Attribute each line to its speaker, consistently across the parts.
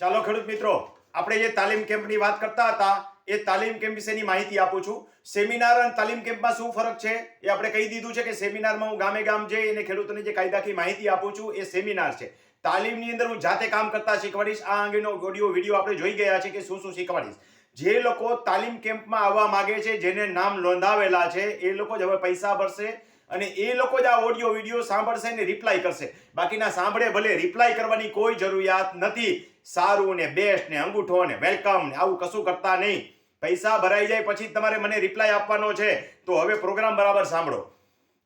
Speaker 1: ચાલો ખેડૂત મિત્રો, આપણે જે તાલીમ કેમ્પની વાત કરતા હતા, એ તાલીમ કેમ્પ વિશેની માહિતી આપું છું. સેમિનાર અને તાલીમ કેમ્પમાં શું ફરક છે એ આપણે કહી દીધું છે કે સેમિનારમાં હું ગામે ગામ જઈ અને ખેડૂતોને જે કાયદાકીય માહિતી આપું છું, એ સેમિનાર છે. તાલીમની અંદર હું જાતે કામ કરતા શીખવાડીશ. આ અંગેનો ઓડિયો વીડિયો આપણે જોઈ ગયા છે કે શું શું શીખવાડીશ. જે લોકો તાલીમ કેમ્પમાં આવવા માંગે છે, જેને નામ નોંધાવેલા છે, એ લોકો જ હવે પૈસા ભરશે. અને એ લોકો જ આ ઓડિયો વીડિયો સાંભળશે ને રિપ્લાય કરશે. બાકીના સાંભળે ભલે રિપ્લાય કરવાની કોઈ જરૂરિયાત નથી. સારું ને બેસ્ટ ને અંગૂઠો ને વેલકમ ને આવું કશું કરતા નહીં. પૈસા ભરાઈ જાય પછી તમારે મને રિપ્લાય આપવાનો છે. તો હવે પ્રોગ્રામ બરાબર સાંભળો.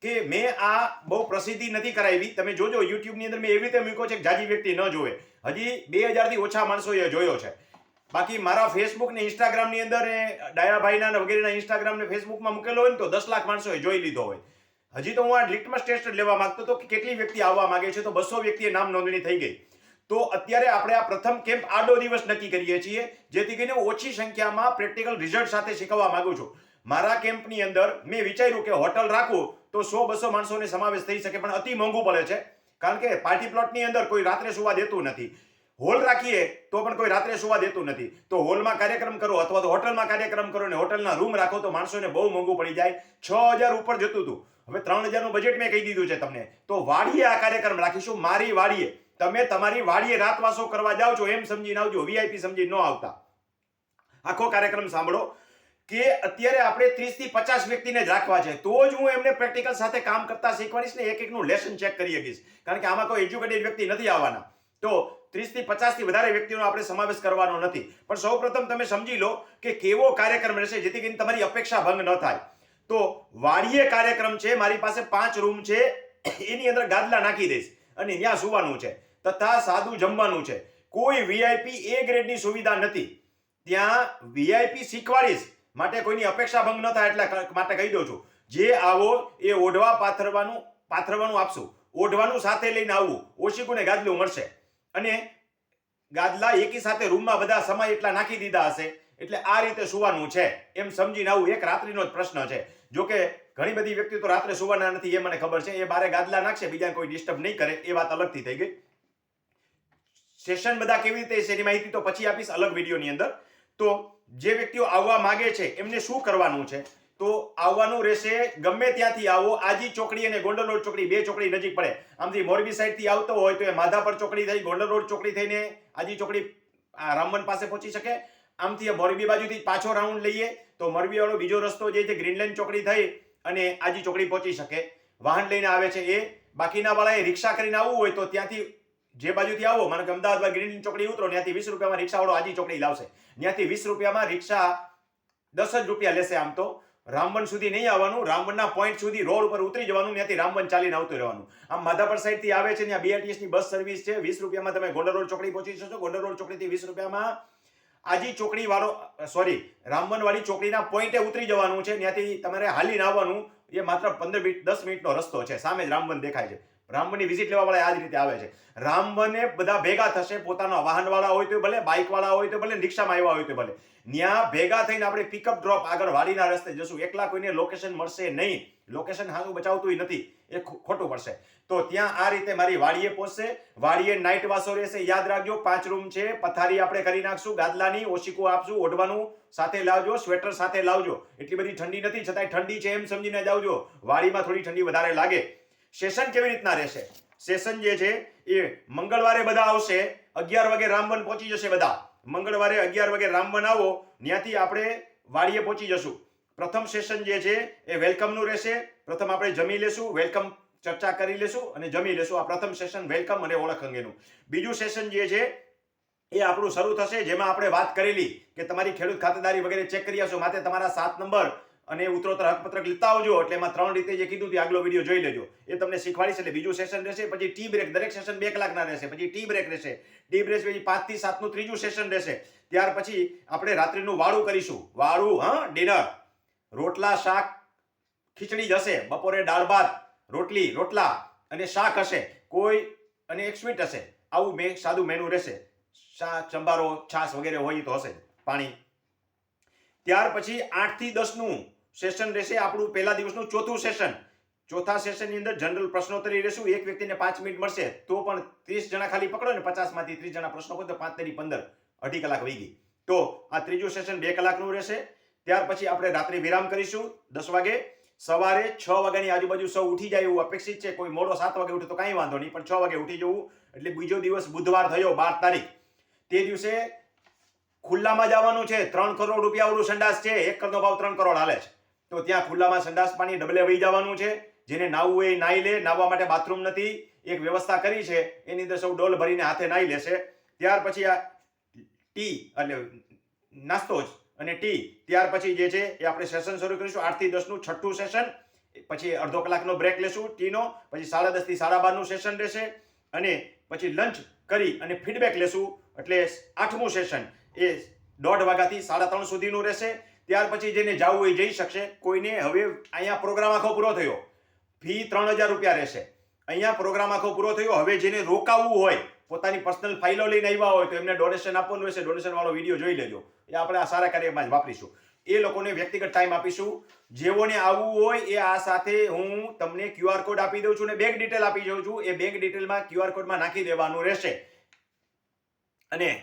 Speaker 1: કે મેં આ બહુ પ્રસિદ્ધિ નથી કરાવી. તમે જોજો યુટ્યુબની અંદર મેં એવી રીતે મૂક્યો છે કે જાજી વ્યક્તિ ન જોવે હજી બે હજારથી ઓછા માણસોએ જોયો છે. બાકી મારા ફેસબુક ને ઇન્સ્ટાગ્રામની અંદર એ ડાયાભાઈના વગેરેના ઇન્સ્ટાગ્રામ ને ફેસબુકમાં મૂકેલો હોય ને તો દસ લાખ માણસોએ જોઈ લીધો હોય. હજી તો હું આ લિટમસ ટેસ્ટ લેવા માંગતો હતો કે કેટલી વ્યક્તિ આવવા માંગે છે, તો બસો વ્યક્તિએ નામ નોંધણી થઈ ગઈ. તો અત્યારે આપણે આ પ્રથમ કેમ્પ આડો દિવસ નક્કી કરીએ છીએ, જેથી કરીને ઓછી સંખ્યામાં પ્રેક્ટિકલ રિઝલ્ટ સાથે શીખવવા માંગુ છું. મારા કેમ્પની અંદર મેં વિચાર્યું કે હોટલ રાખું, તો સો બસો માણસોને સમાવેશ થઈ શકે, પણ અતિ મોંઘું પડે છે. કારણ કે પાર્ટી પ્લોટની અંદર કોઈ રાત્રે સુવા દેતું નથી. હોલ રાખીએ તો પણ કોઈ રાત્રે સુવા દેતું નથી. તો હોલમાં કાર્યક્રમ કરો અથવા તો હોટલમાં કાર્યક્રમ કરો ને હોટલના રૂમ રાખો તો માણસોને બહુ મોંઘું પડી જાય. છ હજાર ઉપર જતું હતું. હવે ત્રણ હજારનું બજેટ મેં કહી દીધું છે તમને. તો વાડીએ આ કાર્યક્રમ રાખીશું. મારી વાડીએ. તમે તમારી વાડીએ રાતવાસો કરવા જાઓ છો એમ સમજીને આવજો. વીઆઈપી સમજી ન આવતા. આખો કાર્યક્રમ સાંભળો. કે અત્યારે આપણે 30 થી પચાસ વ્યક્તિને રાખવા છે. તો જ હું એમને પ્રેક્ટિકલ સાથે કામ કરતા શીખવાડીશ ને એક એકનું લેસન ચેક કરી શકીશ. કારણ કે આમાં કોઈ એજ્યુકેટેડ વ્યક્તિ નથી આવવાના. તો 30 થી 50 થી વધારે વ્યક્તિનો આપણે સમાવેશ કરવાનો નથી. પણ સૌપ્રથમ તમે સમજી લો કે કેવો કાર્યક્રમ રહેશે જેથી કરીને તમારી અપેક્ષા ભંગ ન થાય. તો વાડીએ કાર્યક્રમ છે, મારી પાસે પાંચ રૂમ છે, એની અંદર ગાદલા નાખી દઈશ અને ત્યાં સુવાનું છે. તથા સાદું જમવાનું છે. કોઈ વીઆઈપી એ ગ્રેડની સુવિધા નથી. ત્યાં વીઆઈપી શીખવાડીશ. માટે કોઈની અપેક્ષા ભંગ ન થાય એટલે માટે કહી દઉં છું. જે આવો એ ઓઢવા પાથરવાનું પાથરવાનું આપશું. ઓઢવાનું સાથે લઈને આવવું. ઓશિકુને ગાદલું મળશે. અને ગાદલા એકી સાથે રૂમમાં બધા સમય એટલા નાખી દીધા હશે. એટલે આ રીતે સુવાનું છે. એમ સમજીને આવું એક રાત્રિનો જ પ્રશ્ન છે. જોકે ઘણી બધી વ્યક્તિ તો રાત્રે સુવાના નથી, એ મને ખબર છે. એ બારે ગાદલા નાખશે બીજા કોઈ ડિસ્ટર્બ નહીં કરે. એ વાત અલગથી થઈ ગઈ. સેશન બધા કેવી રીતે એની માહિતી તો પછી આપીશ અલગ વિડીયોની અંદર. તો જે વ્યક્તિઓ આવવા માંગે છે, એમને શું કરવાનું છે? તો આવવાનું રહેશે, ગમે ત્યાંથી આવો. આજી ચોકડી અને ગોંડલ રોડ ચોકડી, બે ચોકડી નજીક પડે. આમથી મોરબી સાઈડથી આવતો હોય તો એ માધાપર ચોકડી થઈ ગોંડલ રોડ ચોકડી થઈને આજી ચોકડી રામવન પાસે પહોંચી શકે. આમથી મોરબી બાજુથી પાછો રાઉન્ડ લઈએ તો મોરબીવાળો બીજો રસ્તો જે છે ગ્રીનલેન્ડ ચોકડી થઈ અને આજી ચોકડી પહોંચી શકે. વાહન લઈને આવે છે એ. બાકીના વાળાએ રિક્ષા કરીને આવવું હોય તો ત્યાંથી જે બાજુથી આવો, માનો કે અમદાવાદ ગ્રીનલેન્ડ ચોકડી ઉતરો, ત્યાંથી વીસ રૂપિયામાં રિક્ષાવાળો આજી ચોકડી લાવશે. ત્યાંથી વીસ રૂપિયામાં રિક્ષા દસ જ રૂપિયા લેશે આમ તો. રામવન સુધી નહીં આવવાનું, રામવનના પોઈન્ટ સુધી રોડ ઉપર ઉતરી જવાનું, ત્યાંથી રામવન ચાલીને આવતું રહેવાનું. આમ માધાપર સાઈડથી આવે છે ત્યાં બીઆરટીએસની બસ સર્વિસ છે. વીસ રૂપિયામાં તમે ગોંડલ રોડ ચોકડી પહોંચી જશો. ગોંડલ રોડ ચોકડીથી વીસ રૂપિયામાં આજી ચોકડી વાળો સોરી રામવન વાળી ચોકડીના પોઈન્ટે ઉતરી જવાનું છે. ત્યાંથી તમારે હાલીને આવવાનું. એ માત્ર પંદર મિનિટ, દસ મિનિટનો રસ્તો છે. સામે જ રામવન દેખાય છે. રામવનની વિઝિટ લેવા વાળા આ જ રીતે આવે છે. રામવને બધા ભેગા થશે, પોતાના વાહનવાળા હોય તો ભલે બાઇક વાળા હોય તો ભલે, રિક્ષામાં આવ્યા હોય તો ભલે. ત્યાં ભેગા થઈને આપણે પિકઅપ ડ્રોપ આગળ વાડીના રસ્તે જશું. એકલા કોઈને લોકેશન મળશે નહીં. લોકેશન હાનું બચાવતું નથી. એ ખોટું પડશે. તો ત્યાં આ રીતે મારી વાડીએ પહોંચશે વાડીએ નાઇટ વાસો રહેશે. યાદ રાખજો, પાંચ રૂમ છે. પથારી આપણે કરી નાખશું. ગાદલાની ઓશિકો આપશું, ઓઢવાનું સાથે લાવજો સ્વેટર સાથે લાવજો. એટલી બધી ઠંડી નથી, છતાંય ઠંડી છે એમ સમજીને જાવજો વાડીમાં થોડી ઠંડી વધારે લાગે. સેશન કેવી રીતના રહેશે? સેશન જે છે એ મંગળવારે બધા આવશે, અગિયાર વાગે રામવન પહોંચી જશે બધા. મંગળવારે અગિયાર વાગે રામવન આવો ત્યાંથી આપણે વાડીએ પહોંચી જશું. પ્રથમ સેશન જે છે એ વેલકમનું રહેશે. પ્રથમ આપણે જમી લેશું, વેલકમ ચર્ચા કરી લેશું અને જમી લેશું. આ પ્રથમ સેશન વેલકમ અને ઓળખ અંગેનું. બીજું સેશન જે છે એ આપણું શરૂ થશે, જેમાં આપણે વાત કરેલી કે તમારી ખેડૂત ખાતેદારી વગેરે ચેક કરી આવશો માટે તમારા સાત નંબર અને ઉત્તરોત્તર હકપત્રક લેતા આવજો. એટલે એમાં ત્રણ રીતે જે કીધું તે આગલો વીડિયો જોઈ લેજો. એ તમને શીખવાડીશ એટલે બીજું સેશન રહેશે, પછી ટી બ્રેક દરેક સેશન બે કલાકના રહેશે, પછી ટી બ્રેક રહેશે. ટી બ્રેક પછી પાંચથી સાતનું ત્રીજું સેશન રહેશે. ત્યાર પછી આપણે રાત્રિનું વાળું કરીશું. વાળું, હા ડિનર રોટલા, શાક, ખીચડી જ હશે. બપોરે દાળ, ભાત, રોટલી, રોટલા અને શાક હશે. કોઈ અને એક સ્વીટ હશે. આવું મેં, સાદું મેનુ રહેશે. શાક ચંબારો છાશ વગેરે હોય તો હશે પાણી. ત્યાર પછી આઠથી દસનું સેશન રહેશે, આપણું પહેલા દિવસનું ચોથું સેશન ચોથા સેશનની અંદર જનરલ પ્રશ્નોત્તરી રહેશું, એક વ્યક્તિને પાંચ મિનિટ મળશે, તો પણ ત્રીસ જણા ખાલી પકડો ને પચાસમાંથી ત્રીસ જણા પ્રશ્નો તો પાંચ તરી પંદર, અઢી કલાક વહી ગઈ. તો આ ત્રીજું સેશન બે કલાકનું રહેશે. ત્યાર પછી આપણે રાત્રે વિરામ કરીશું, દસ વાગે. સવારે છ વાગ્યાની આજુબાજુ સૌ ઉઠી જાય એવું અપેક્ષિત છે. કોઈ મોડો સાત વાગે ઉઠે તો કાંઈ વાંધો નહીં, પણ છ વાગે ઉઠી જવું, એટલે બીજો દિવસ બુધવાર થયો, બાર તારીખ. તે દિવસે ખુલ્લામાં જવાનું છે, ત્રણ કરોડ રૂપિયા વાળું સંડાસ છે, એક કરનો ભાવ ત્રણ કરોડ હાલે છે. તો ત્યાં ખુલ્લામાં સંડાસ પાણી ડબલે વહી જવાનું છે. જેને નાવું એ નાહી લે નાહવા માટે બાથરૂમ નથી. એક વ્યવસ્થા કરી છે. એની અંદર સૌ ડોલ ભરીને હાથે નાહી લેશે. ત્યાર પછી આ ટી એટલે નાસ્તો જ અને ટી ત્યાર પછી જે છે એ આપણે સેશન શરૂ કરીશું. આઠથી દસનું છઠ્ઠું સેશન પછી અડધો કલાકનો બ્રેક લેશું ટીનો. પછી સાડા દસથી સાડા બારનું સેશન રહેશે. અને પછી લંચ કરી અને ફીડબેક લેશું. એટલે આઠમું સેશન એ દોઢ વાગ્યાથી સાડા ત્રણ સુધીનું રહેશે. ત્યાર પછી જેને જવું હોય જઈ શકશે. કોઈને હવે અહીંયા પ્રોગ્રામ આખો પૂરો થયો. ફી ત્રણ હજાર રૂપિયા રહેશે. અહીંયા પ્રોગ્રામ આખો પૂરો થયો. હવે જેને રોકાવવું હોય, પોતાની પર્સનલ ફાઇલો લઈને આવ્યા હોય, તો એમને ડોનેશન આપવાનું રહેશે ડોનેશન વાળો વીડિયો જોઈ લેજો. એ આપણે આ સારા કાર્યમાં જ વાપરીશું. એ લોકોને વ્યક્તિગત ટાઈમ આપીશું. જેઓને આવવું હોય, એ આ સાથે હું તમને ક્યુઆર કોડ આપી દઉં છું અને બેંક ડિટેલ આપી દઉં છું. એ બેંક ડિટેલમાં ક્યુઆર કોડમાં નાખી દેવાનું રહેશે. અને